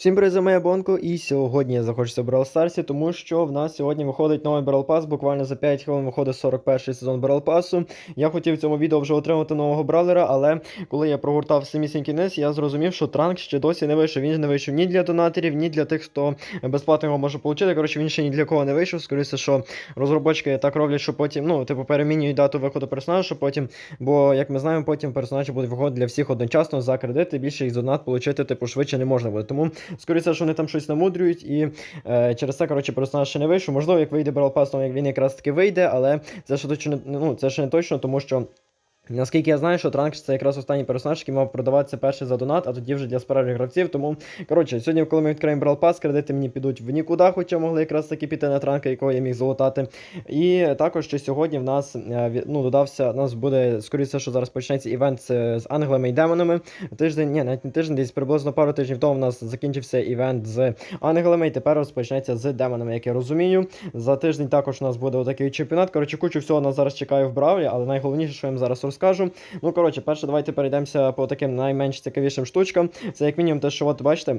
Всім привіт, за моя Бонко, і сьогодні я захочуся в Brawl Stars, тому що в нас сьогодні виходить новий Brawl Pass, буквально за 5 хвилин виходить 41 сезон Brawl Pass. Я хотів в цьому відео вже отримати нового бравлера, але коли я прогортав самісінький низ, я зрозумів, що транк ще досі не вийшов. Він не вийшов ні для донаторів, ні для тих, хто безплатно його може отримати. Коротше, він ще ні для кого не вийшов. Скоріше, що розробочки так роблять, що потім, ну, типу, перемінюють дату виходу персонажа, що потім, бо, як ми знаємо, потім персонажі будуть виходити для всіх одночасно за кредити, більше їх донат отримати, типу, швидше не можна буде. Тому скоріше, що вони там щось намудрюють, і е, через це, коротше, персонаж ще не вийшов. Можливо, як вийде Brawl то як він якраз таки вийде, але це ще точно ну, це ще не точно, тому що. Наскільки я знаю, що Транкс це якраз останній персонаж, який мав продаватися перший за донат, а тоді вже для справжніх гравців. Тому, коротше, сьогодні, коли ми відкриємо Brawl Pass, кредити мені підуть в нікуди, хоча могли якраз таки піти на транка, якого я міг золотати. І також ще сьогодні в нас е, ну, додався, у нас буде, скоріше, що зараз почнеться івент з ангелами і демонами. Тиждень, ні, навіть не тиждень, десь приблизно пару тижнів тому в нас закінчився івент з ангелами, і тепер розпочнеться з демонами, як я розумію. За тиждень також у нас буде отакий чемпіонат. Коротше, кучу всього нас зараз чекає в Бравлі, але найголовніше, що я вам зараз розкажу. Ну, коротше, перше, давайте перейдемося по таким найменш цікавішим штучкам. Це як мінімум те, що от бачите.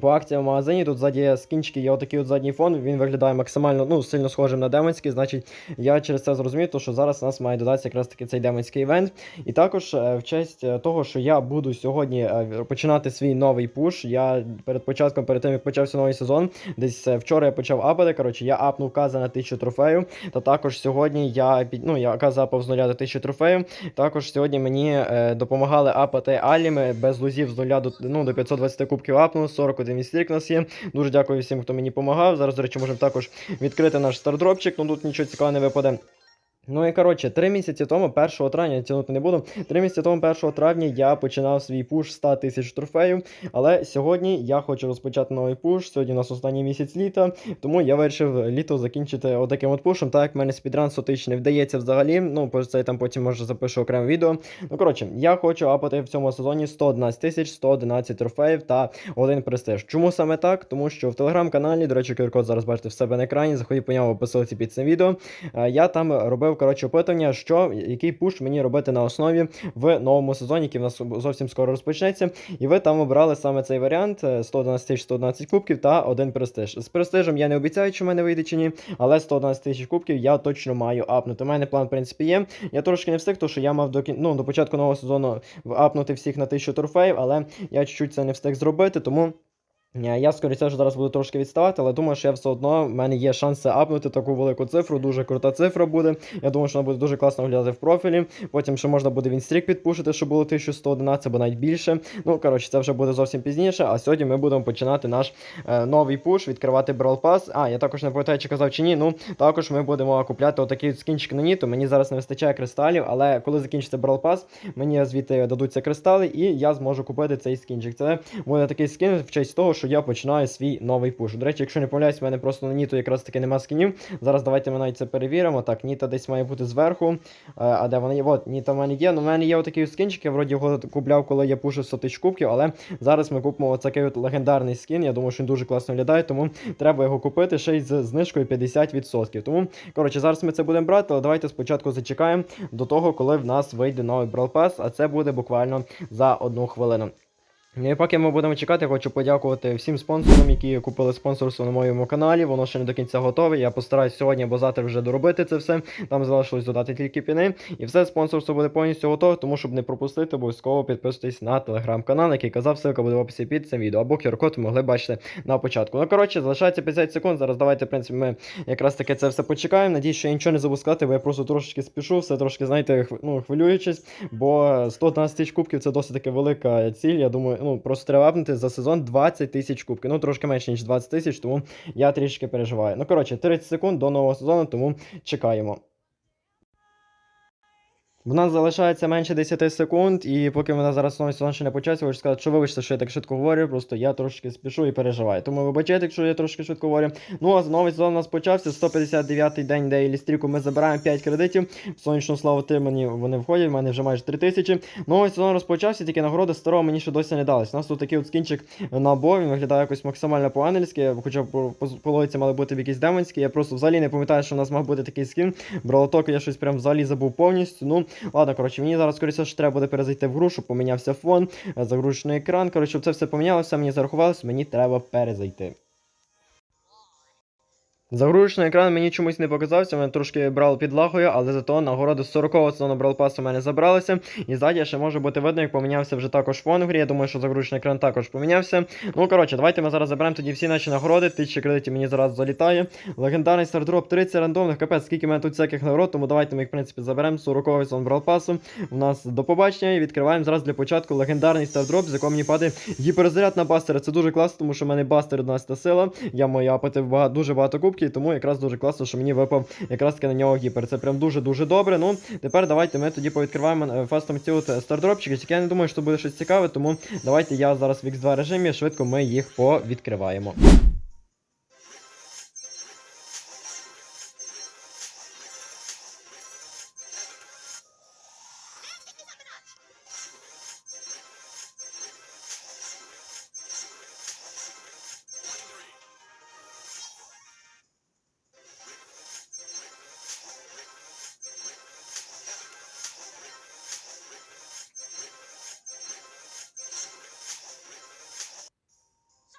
По акціям в магазині тут ззаді скінчики є отакий от задній фон, він виглядає максимально ну, сильно схожим на демонський. Значить, я через це зрозумів, то, що зараз у нас має додатися якраз таки цей демонський івент. І також е, в честь е, того, що я буду сьогодні е, починати свій новий пуш. Я перед початком, перед тим як почався новий сезон, десь вчора я почав апати. Коротше, я апнув каза на 1000 трофеїв. Та також сьогодні я ну я каза з нуля до 1000 трофеїв. Також сьогодні мені допомагали апати аліми без лузів з нуля до ну, до 520 кубків апнув, 41 стрік у нас є. Дуже дякую всім, хто мені допомагав. Зараз, до речі, можемо також відкрити наш стардропчик, ну тут нічого цікавого не випаде. Ну і коротше, три місяці тому, 1 травня, тягнути не буду. Три місяці тому, 1 травня, я починав свій пуш 100 тисяч трофеїв. Але сьогодні я хочу розпочати новий пуш. Сьогодні у нас останній місяць літа, тому я вирішив літо закінчити отаким от пушем. Так як в мене спідран 100 тисяч не вдається взагалі. Ну, про це я там потім може запишу окреме відео. Ну коротше, я хочу апати в цьому сезоні 111 тисяч 111 трофеїв та один престиж. Чому саме так? Тому що в телеграм-каналі, до речі, QR-код зараз бачите в себе на екрані. Заходіть по ньому по ссылці під цим відео. Е, Я там робив коротше опитування, що який пуш мені робити на основі в новому сезоні, який в нас зовсім скоро розпочнеться. І ви там обрали саме цей варіант: е, 111 тисяч 111 кубків та один престиж. З престижем я не обіцяю, чи в мене вийде чи ні, але 111 тисяч кубків я точно маю апнути. У мене план, в принципі, є. Я трошки не встиг, тому що я мав до кін... ну, до початку нового сезону апнути всіх на 1000 трофеїв, але я чуть-чуть це не встиг зробити, тому. Е, Я, скоріше, зараз буду трошки відставати, але думаю, що я все одно в мене є шанси апнути таку велику цифру. Дуже крута цифра буде. Я думаю, що вона буде дуже класно виглядати в профілі. Потім ще можна буде вінстрік підпушити, щоб було 1111 або навіть більше. Ну, коротше, це вже буде зовсім пізніше. А сьогодні ми будемо починати наш е, новий пуш, відкривати Brawl Pass. А, я також не пам'ятаю, чи казав чи ні. Ну, також ми будемо купляти отакі от скінчики на Ніту. Мені зараз не вистачає кристалів, але коли закінчиться Brawl Pass, мені звідти дадуться кристали, і я зможу купити цей скінчик. Це буде такий скін в честь того, що я починаю свій новий пуш. До речі, якщо не помиляюсь, в мене просто на Ніту якраз таки нема скінів. Зараз давайте ми навіть це перевіримо. Так, Ніта десь має бути зверху. Е, А де вона є? От, Ніта в мене є. Ну, в мене є отакий скінчик, я вроді його купляв, коли я пушив 100 тисяч кубків, але зараз ми купимо оцякий от легендарний скін. Я думаю, що він дуже класно виглядає, тому треба його купити ще й з знижкою 50%. Тому, коротше, зараз ми це будемо брати, але давайте спочатку зачекаємо до того, коли в нас вийде новий Brawl Pass, а це буде буквально за одну хвилину. Ну І поки ми будемо чекати, хочу подякувати всім спонсорам, які купили спонсорство на моєму каналі. Воно ще не до кінця готове. Я постараюсь сьогодні або завтра вже доробити це все. Там залишилось додати тільки піни. І все спонсорство буде повністю готове, тому щоб не пропустити, обов'язково підписуйтесь на телеграм-канал, який казав, ссылка буде в описі під цим відео. Або QR-код ви могли бачити на початку. Ну коротше, залишається 50 секунд. Зараз давайте, в принципі, ми якраз таки це все почекаємо. Надіюсь, що я нічого не забув сказати, бо я просто трошечки спішу, все трошки, знаєте, ну, хвилюючись, бо 111 тисяч кубків це досить таки велика ціль. Я думаю, ну просто треба апнути за сезон 20 тисяч кубків. Ну трошки менше ніж 20 тисяч, тому я трішки переживаю. Ну коротше, 30 секунд до нового сезону, тому чекаємо. В нас залишається менше 10 секунд, і поки в нас зараз сезон ще не почався, хочу сказати, що вибачте, що я так швидко говорю, просто я трошки спішу і переживаю. Тому вибачайте, якщо я трошки швидко говорю. Ну а новий сезон у нас почався. 159-й день дейлі стріку. Ми забираємо 5 кредитів. Сонячну славу ти мені вони входять, в мене вже майже 3 тисячі. Новий сезон розпочався, тільки нагороди старого мені ще досі не дались. У нас тут такий от скінчик на він виглядає якось максимально по-ангельськи, хоча по, по, по логіці мали бути в якісь демонські. Я просто взагалі не пам'ятаю, що у нас мав бути такий скін. Бралоток я щось прям взагалі забув повністю. Ну, Ладно, коротше, мені зараз скоріше що треба буде перезайти в гру, щоб помінявся фон, загрушений екран. Коротше, це все помінялося, мені зарахувалося, мені треба перезайти. Загрузочний екран мені чомусь не показався, мене трошки брав під лагою, але зато нагороди з 40-го сезону Брал Пасу у мене забралися. І ззаді ще може бути видно, як помінявся вже також фон в грі. Я думаю, що загрузочний екран також помінявся. Ну, коротше, давайте ми зараз заберемо тоді всі наші нагороди. Тисячі кредитів мені зараз залітає. Легендарний стардроп 30 рандомних. Капець, скільки мене тут всяких нагород, тому давайте ми їх, в принципі, заберемо. 40-й сезон Пасу. У нас до побачення і відкриваємо зараз для початку легендарний стардроп, з якого мені падає гіперзаряд на бастера. Це дуже класно, тому що в мене бастер 11 сила. Я маю апати багато, дуже кубків, тому якраз дуже класно, що мені випав якраз таки на нього гіпер. Це прям дуже-дуже добре. Ну, тепер давайте ми тоді повідкриваємо е, фастом ці от стардропчики. Тільки я не думаю, що буде щось цікаве, тому давайте я зараз в X2 режимі, швидко ми їх повідкриваємо.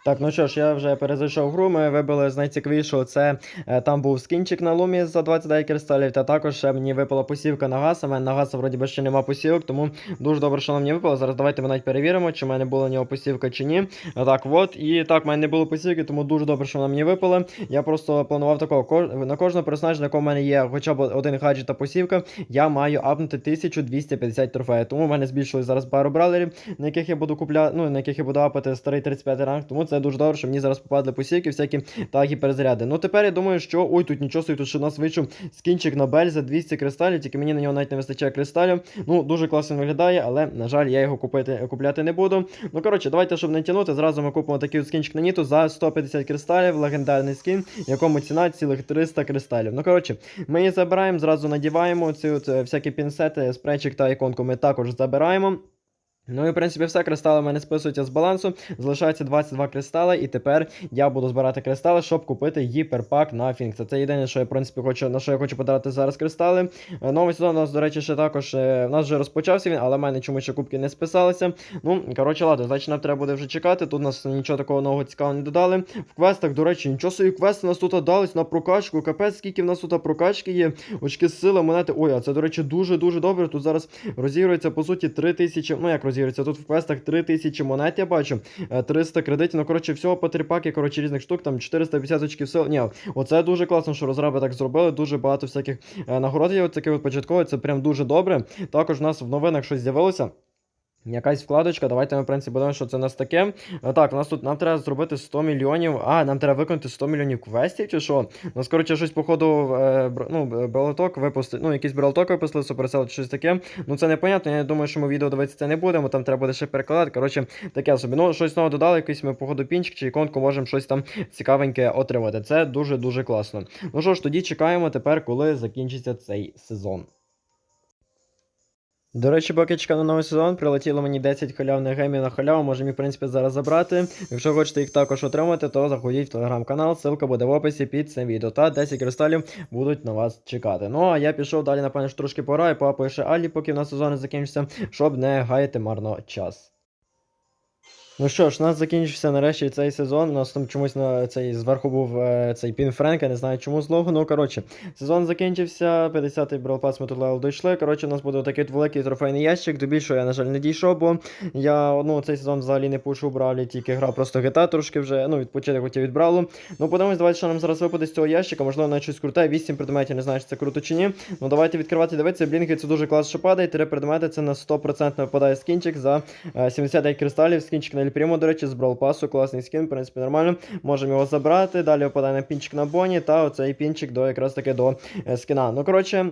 Так, ну що ж, я вже перезайшов в гру. Ми вибили з найцікавішого. Це е, там був скінчик на лумі за 29 кристалів, та також мені випала посівка на газ. А мене на гаса вроді би ще нема посівок, тому дуже добре, що вона мені випала. Зараз давайте ми навіть перевіримо, чи в мене була на нього посівка чи ні. Так, от. І так, в мене не було посівки, тому дуже добре, що вона мені випала. Я просто планував такого. На кожного персонажа, на якого в мене є хоча б один гаджет та посівка, я маю апнути 1250 трофеїв. Тому в мене збільшилось зараз пару бралерів, на яких я буду купляти, ну на яких я буду апати старий 35 ранг. Тому це дуже добре, що мені зараз попадли посівки, всякі та гіперзаряди. Ну тепер я думаю, що ой, тут нічого собі, тут ще у нас вийшов скінчик на бель за 200 кристалів, тільки мені на нього навіть не вистачає кристалів. Ну, дуже класно виглядає, але, на жаль, я його купити, купляти не буду. Ну, коротше, давайте, щоб не тягнути, зразу ми купимо такий от скінчик на ніту за 150 кристалів, легендарний скін, якому ціна цілих 300 кристалів. Ну, коротше, ми її забираємо, зразу надіваємо ці от е, всякі пінсети, спрейчик та іконку ми також забираємо. Ну і в принципі все, кристали в мене списуються з балансу. Залишається 22 кристали, і тепер я буду збирати кристали, щоб купити гіперпак на Фінкса. Це єдине, що я в принципі хочу, на що я хочу подати зараз кристали. Е, Новий сезон у нас, до речі, ще також е, у нас вже розпочався він, але в мене чомусь ще кубки не списалися. Ну, коротше, ладно, значить нам треба буде вже чекати. Тут нас нічого такого нового цікавого не додали. В квестах, до речі, нічого собі квести нас тут дались на прокачку. Капець, скільки в нас тут прокачки є. Очки сили, монети. Ой, а це, до речі, дуже-дуже добре. Тут зараз розігрується, по суті, 3000, ну як розігрується, тут в квестах 3000 монет, я бачу, е, 300 кредитів, ну, коротше, всього по три паки, коротше, різних штук, там 450 очків сил. Ні, оце дуже класно, що розраби так зробили, дуже багато всяких е, нагород є, от таких от початкове, це прям дуже добре. Також у нас в новинах щось з'явилося. Якась вкладочка, давайте ми, в принципі, будемо, що це у нас таке. А, так, у нас тут нам треба зробити 100 мільйонів. А, нам треба виконати 100 мільйонів квестів, чи що? У нас, коротше, щось, походу, е, ну, брелоток випустили, ну, якийсь брелоток випустили, суперсел, чи щось таке. Ну, це непонятно, я думаю, що ми відео дивитися це не будемо, там треба буде ще перекладати. Коротше, таке собі. Ну, щось нове додали, якийсь ми, походу, пінчик чи іконку можемо щось там цікавеньке отримати. Це дуже-дуже класно. Ну що ж, тоді чекаємо тепер, коли закінчиться цей сезон. До речі, поки чекав на новий сезон, прилетіло мені 10 халявних гемів на халяву, можемо в принципі, зараз забрати. Якщо хочете їх також отримати, то заходіть в телеграм-канал, ссылка буде в описі під цим відео. Та 10 кристалів будуть на вас чекати. Ну а я пішов далі, напевно, трошки пора, і папа ще Алі, поки в нас сезон закінчиться, щоб не гаяти марно час. Ну що ж, у нас закінчився нарешті цей сезон. У нас там чомусь на цей зверху був е, цей пін Френка, не знаю чому злого. Ну коротше, сезон закінчився. 50-й Brawl Pass ми тут левел дійшли. Коротше, у нас буде такий великий трофейний ящик. До більшого я, на жаль, не дійшов, бо я ну, цей сезон взагалі не пушу бралі, тільки грав просто GTA трошки вже. Ну, відпочити хотів від Бравлу. Ну, подивимось, давайте, що нам зараз випаде з цього ящика. Можливо, навіть щось круте. 8 предметів, не знаю, чи це круто чи ні. Ну давайте відкривати, дивитися. Блінки це дуже класно, падає. Три предмети це на 100% випадає скінчик за е, 79 кристалів. Скінчик на Ельпрімо, до речі, з Pass, класний скін, в принципі, нормально. Можемо його забрати. Далі випадає на пінчик на Боні, та оцей пінчик до якраз таки до е, скіна. Ну, коротше.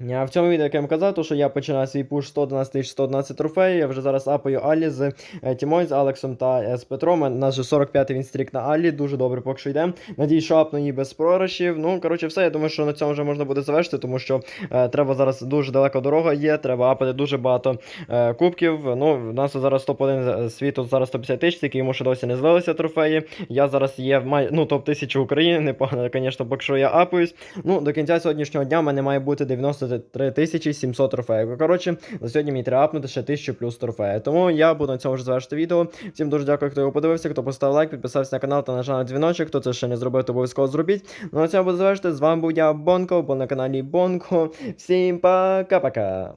А В цьому відео, як я вам казав, то що я починаю свій пуш 111 111 трофеїв. Я вже зараз апаю Алі з е, Тімою, з Алексом та е, з Петром. У нас же 45-й він стрік на Алі, дуже добре поки що йде. Надію, що апну її без програшів. Ну, коротше, все. Я думаю, що на цьому вже можна буде завершити, тому що е, треба зараз дуже далеко дорога є, треба апати дуже багато е, кубків. Ну, в нас зараз топ-1 світу, зараз 150 тисяч, які йому ще досі не злилися трофеї. Я зараз є в май... ну, топ-1000 України, непогано, звісно, поки що я апаюсь. Ну, до кінця сьогоднішнього дня в мене має бути 90 93 700 трофеїв. Коротше, за сьогодні мені треба апнути ще 1000 плюс трофеїв. Тому я буду на цьому вже завершити відео. Всім дуже дякую, хто його подивився, хто поставив лайк, підписався на канал та нажав на дзвіночок. Хто це ще не зробив, то обов'язково зробіть. Ну на цьому буду завершити. З вами був я Бонко, бо на каналі Бонко. Всім пока-пока.